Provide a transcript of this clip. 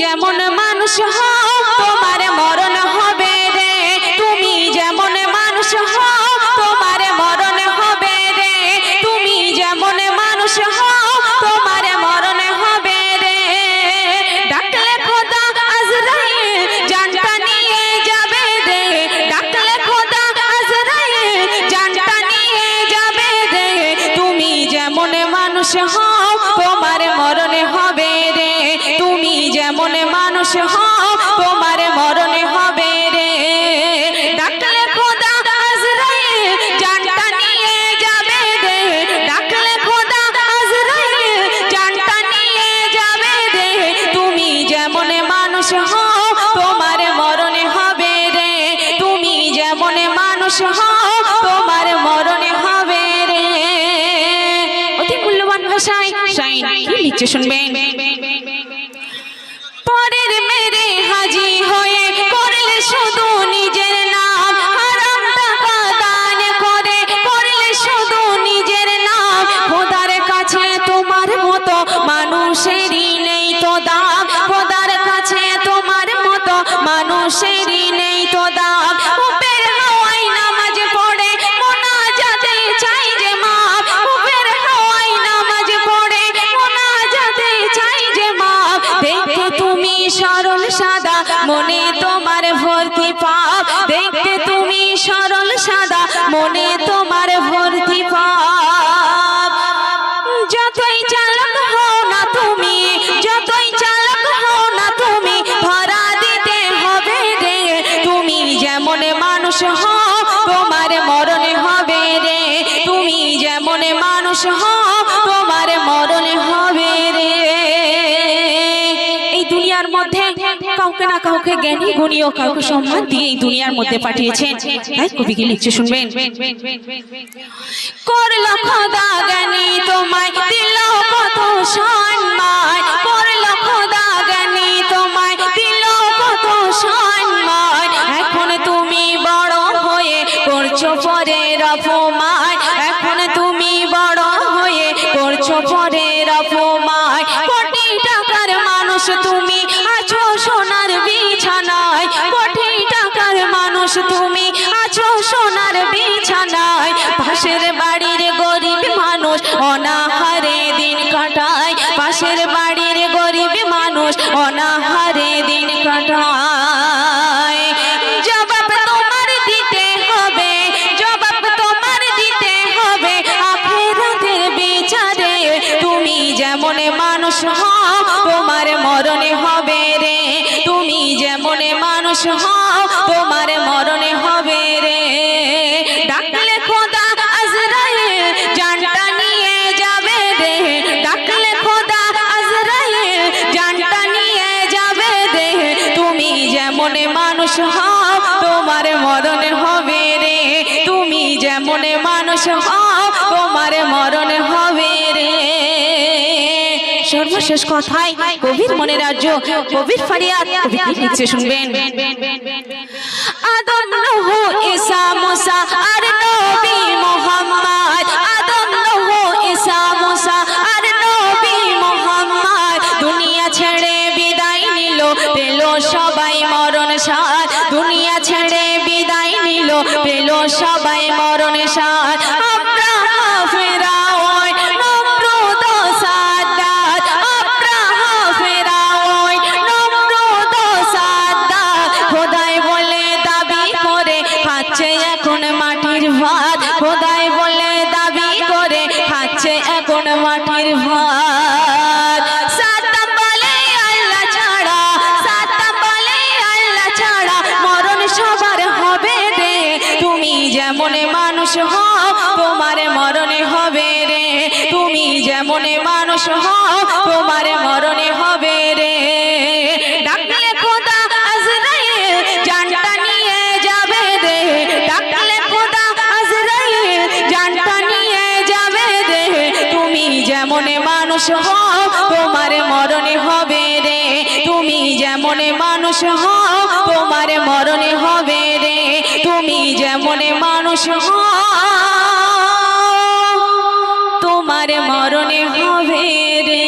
যেমন মানুষ হও, তোমার মরণ হবে রে। তুমি যেমন মানুষ হও, তোমার মরণ হবে রে। তুমি যেমন মানুষ হও, তোমার মরণ হবে রে। ডাকলে খোদা আজরাইল, জানটা নিয়ে যাবে রে। ডাকলে খোদা আজরাইল, জানটা নিয়ে যাবে রে। তুমি যেমন মানুষ হও মানুষ হও, তোমার মরণ হবে রে। ডাকলে খোদা জানটা নিয়ে যাবে রে। ডাকলে খোদা আজরাইল জানটা নিয়ে যাবে রে। তুমি যেমন মানুষ হও, তোমার মরণ হবে রে। তুমি যেমন মানুষ হও, তোমার মরণ হবে রে। অতি মূল্যবান ভাষায় কি লিখছে শুনবেন? দেখতে তুমি সরল সাদা, মনে তোমার ভর্তি পাপ। দেখতে তুমি সরল সাদা, মনে তোমার ভর্তি পাপ। যতই চালক হও না তুমি, যতই চালক হও না তুমি, ধরা দিতে হবে রে। তুমি যেমন মানুষ হও, তোমার মরণ হবে রে। তুমি যেমন মানুষ হও দুনিয়ার মধ্যে কাউকে না কাউকে জ্ঞানী, গুণী ও কাউকে সম্মান দিয়ে এই দুনিয়ার মধ্যে পাঠিয়েছেন। তাই কবি কি লিখছে, শুনবেন। করল খোদা জ্ঞানী তোমায়, দিল কত সম্মান। করল খোদা জ্ঞানী তোমায়, দিল কত সম্মান। পাশের বাড়ির গরিব মানুষ অনাহারে দিন কাটায়। পাশের বাড়ির গরিব মানুষ অনাহারে দিন কাটায়। জবাব তোমার দিতে হবে, জবাব তোমার দিতে হবে। আখেরাতের বিচারে তুমি যেমন মানুষ হও, তোমার মরণে হবে রে। তুমি যেমন মানুষ হও তোমার মরণ হবে রে। সর্বশেষ কথায় কবির মনে রাজ্য কবির ফারিয়াদ কবি লিখছে শুনবেন। সবাই মরণ সাথ দুনিয়া ছেড়ে বিদায় নিল, পেল সবাই মরণ এখন মাটির ভাত। খোদাই বলে দাবি করে, খাচ্ছে এখন মাটির ভাত। যেমন মানুষ হও তোমার মরণে হবে রে। তুমি যেমন মানুষ হও তোমার মরণে হবে রে। নিয়ে যাবে নিয়ে যাবে মানুষ হও তোমার মরণে হবে রে, তুমি যেমন মানুষ হও, তোমার মরণে হবে রে। তুমি যেমন মানুষ হও, তোমার মরণে হবে রে।